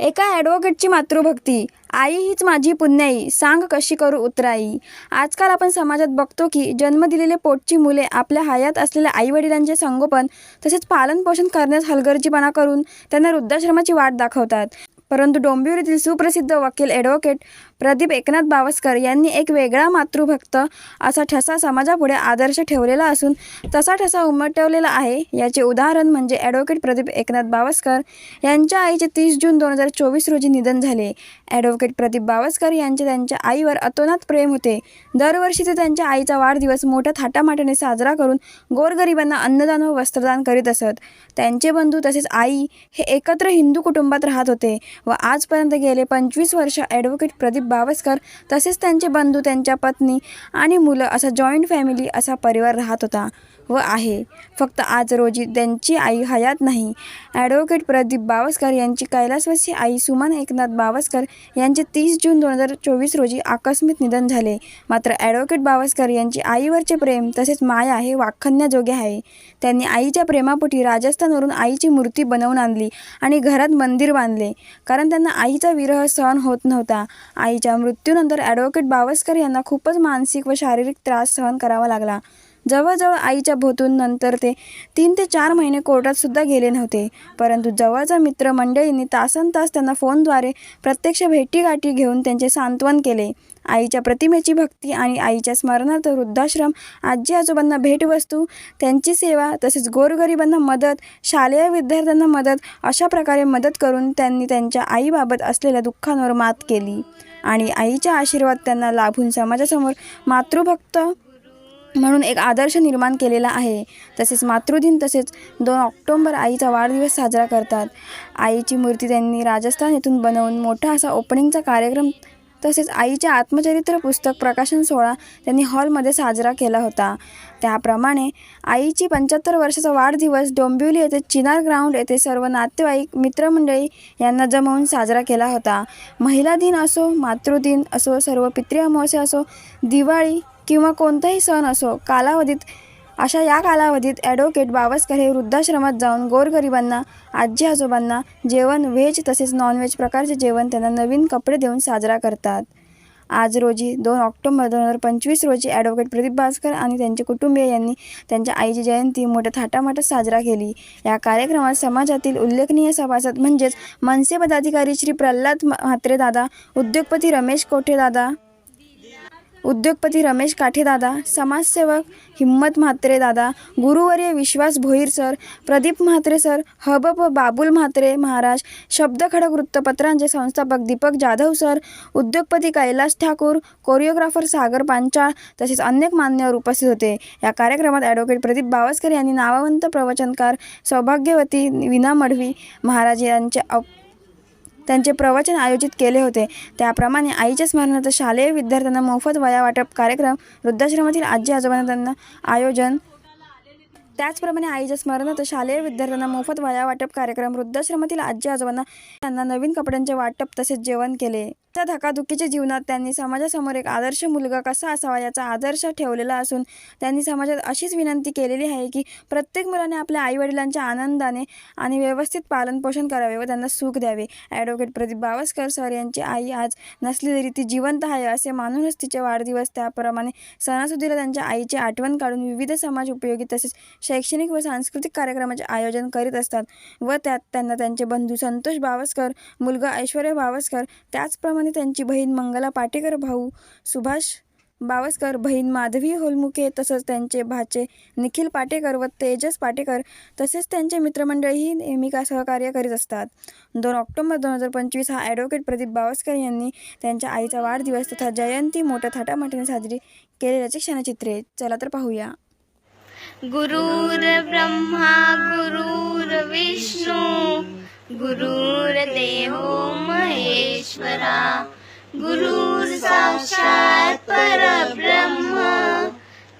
एका ॲडव्होकेटची मातृभक्ती. आई हीच माझी पुण्याई. सांग कशी करू उतराई? आजकाल आपण समाजात बघतो की जन्म दिलेले पोटची मुले आपल्या हयात असलेल्या आईवडिलांचे संगोपन तसेच पालनपोषण करण्यास हलगर्जीपणा करून त्यांना वृद्धाश्रमाची वाट दाखवतात. परंतु डोंबिवलीतील सुप्रसिद्ध वकील ॲडव्होकेट प्रदीप एकनाथ बावस्कर यांनी एक वेगळा मातृभक्त असा ठसा समाजापुढे आदर्श ठेवलेला असून तसा ठसा उमटवलेला आहे. याचे उदाहरण म्हणजे ॲडव्होकेट प्रदीप एकनाथ बावस्कर यांच्या आईचे तीस जून दोन हजार चोवीस रोजी निधन झाले. ॲडव्होकेट प्रदीप बावस्कर यांचे त्यांच्या आईवर अतोनात प्रेम होते. दरवर्षी ते त्यांच्या आईचा वाढदिवस मोठ्या थाटामाटाने साजरा करून गोरगरिबांना अन्नदान व वस्त्रदान करीत असत. त्यांचे बंधू तसेच आई हे एकत्र हिंदू कुटुंबात राहत होते व आजपर्यंत गेले पंचवीस वर्ष ॲडव्होकेट प्रदीप बावस्कर तसेच त्यांचे बंधू त्यांच्या पत्नी आणि मुलं असा जॉईंट फॅमिली असा परिवार राहत होता. व आहे. फक्त आज रोजी त्यांची आई हयात नाही. ॲडव्होकेट प्रदीप बावस्कर यांची कैलासवासी आई सुमन एकनाथ बावस्कर यांचे तीस जून दोन हजार चोवीस रोजी आकस्मिक निधन झाले. मात्र ॲडव्होकेट बावस्कर यांची आईवरचे प्रेम तसेच माया हे वाखण्याजोगे आहे. त्यांनी आईच्या प्रेमापोटी राजस्थानवरून आईची मूर्ती बनवून आणली आणि घरात मंदिर बांधले. कारण त्यांना आईचा विरह सहन होत नव्हता. आईच्या मृत्यूनंतर ॲडव्होकेट बावस्कर यांना खूपच मानसिक व शारीरिक त्रास सहन करावा लागला. जवळजवळ आईच्या भोतून नंतर ते तीन ते चार महिने कोर्टातसुद्धा गेले नव्हते. परंतु जवळचा मित्र मंडळींनी तासन तास त्यांना फोनद्वारे प्रत्यक्ष भेटीगाठी घेऊन त्यांचे सांत्वन केले. आईच्या प्रतिमेची भक्ती आणि आईच्या स्मरणार्थ वृद्धाश्रम आजी आजोबांना भेटवस्तू त्यांची सेवा तसेच गोरगरिबांना मदत शालेय विद्यार्थ्यांना मदत अशा प्रकारे मदत करून त्यांनी त्यांच्या आईबाबत असलेल्या दुःखांवर मात केली. आणि आईचा आशीर्वाद त्यांना लाभून समाजासमोर मातृभक्त म्हणून एक आदर्श निर्माण केलेला आहे. तसेच मातृदिन तसेच दोन ऑक्टोंबर आईचा वाढदिवस साजरा करतात. आईची मूर्ती त्यांनी राजस्थान येथून बनवून मोठा असा ओपनिंगचा कार्यक्रम तसेच आईचे आत्मचरित्र पुस्तक प्रकाशन सोहळा त्यांनी हॉलमध्ये साजरा केला होता. त्याप्रमाणे आईची पंच्याहत्तर वर्षाचा वाढदिवस डोंबिवली येथे चिनार ग्राउंड येथे सर्व नातेवाईक मित्रमंडळी यांना जमवून साजरा केला होता. महिला दिन असो मातृदिन असो सर्व पितृ अमावस्या असो दिवाळी किंवा कोणताही सण असो कालावधीत अशा या कालावधीत ॲडव्होकेट बावस्कर हे वृद्धाश्रमात जाऊन गोरगरिबांना आजी आजोबांना जेवण व्हेज तसेच नॉनव्हेज प्रकारचे जेवण त्यांना नवीन कपडे देऊन साजरा करतात. आज रोजी दोन ऑक्टोबर दोन हजार पंचवीस रोजी ॲडव्होकेट प्रदीप भास्कर आणि त्यांचे कुटुंबीय यांनी त्यांच्या आईची जयंती मोठ्या थाटामाटात साजरा केली. या कार्यक्रमात समाजातील उल्लेखनीय सभासद म्हणजेच मनसे पदाधिकारी श्री प्रल्हाद म्हात्रे दादा उद्योगपती रमेश कोठे दादा उद्योगपती रमेश काठेदादा समाजसेवक हिम्मत म्हात्रे दादा गुरुवर्य विश्वास भोईर सर प्रदीप म्हात्रे सर हबप बाबुल म्हात्रे महाराज शब्द खडक वृत्तपत्रांचे संस्थापक दीपक जाधव सर उद्योगपती कैलास ठाकूर कोरिओग्राफर सागर पांचाळ तसेच अनेक मान्यवर उपस्थित होते. या कार्यक्रमात ॲडव्होकेट प्रदीप बावस्कर यांनी नावावंत प्रवचनकार सौभाग्यवती विना मडवी महाराज यांचे अप त्यांचे प्रवचन आयोजित केले होते. त्याप्रमाणे आईच्या स्मरणार्थ शालेय विद्यार्थ्यांना मोफत वया वाटप कार्यक्रम वृद्धाश्रमातील आजी आजोबांना त्यांना आयोजन त्याचप्रमाणे आईच्या स्मरणार्थ शालेय विद्यार्थ्यांना मोफत वया वाटप कार्यक्रम वृद्धाश्रमातील आजी आजोबांना त्यांना नवीन कपड्यांचे वाटप तसेच जेवण केले. त्या धकाधुकीच्या जीवनात त्यांनी समाजासमोर एक आदर्श मुलगा कसा असावा याचा आदर्श ठेवलेला असून त्यांनी समाजात अशीच विनंती केलेली आहे की प्रत्येक मुलाने आपल्या आईवडिलांच्या आनंदाने आणि व्यवस्थित पालनपोषण करावे व त्यांना सुख द्यावे. ॲडव्होकेट प्रदीप बावस्कर सर यांची आई आज नसली तरी ती जिवंत आहे असे मानूनच तिचे वाढदिवस त्याप्रमाणे सणासुदीला त्यांच्या आईची आठवण काढून विविध समाज उपयोगी तसेच शैक्षणिक व सांस्कृतिक कार्यक्रमाचे आयोजन करीत असतात व त्यात त्यांना त्यांचे बंधू संतोष बावस्कर मुलगा ऐश्वर्या बावस्कर त्याचप्रमाणे त्यांची बहीण मंगला पाटेकर भाऊ सुभाष बावस्कर बहीण माधवी होलमुखे तसंच त्यांचे भाचे निखिल पाटेकर व तेजस पाटेकर तसेच त्यांचे मित्रमंडळीही नेहमी का सहकार्य करीत असतात. दोन ऑक्टोबर दोन हजार पंचवीस हा ॲडव्होकेट प्रदीप बावस्कर यांनी त्यांच्या आईचा वाढदिवस तथा जयंती मोठ्या थाटामाटीने साजरी केलेल्याचे क्षणचित्रे. चला तर पाहूया. गुरुर ब्रह्मा गुरुर विष्णू गुरुर्देवो महेश्वरा. गुरुर् साक्षात परब्रह्म.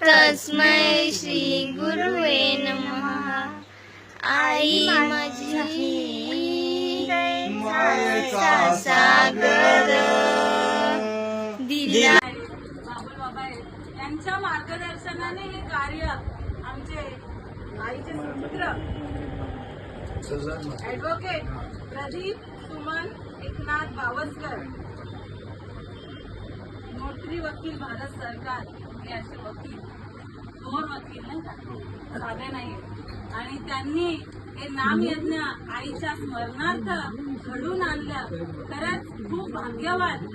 तस्मै श्री गुरुवे नमः. आई माझी सागर. दिला. यांच्या मार्गदर्शनाने हे कार्य आमचे आईचे सुपुत्र ऍडव्होकेट प्रदीप सुमन एकनाथ बावसकर. नोटरी वकील भारत सरकार हे असे वकील. दोन वकील नाही का? साधे नाही आणि त्यांनी हे नामयज्ञ आईच्या स्मरणार्थ घडून आणलं. खरंच खूप भाग्यवान.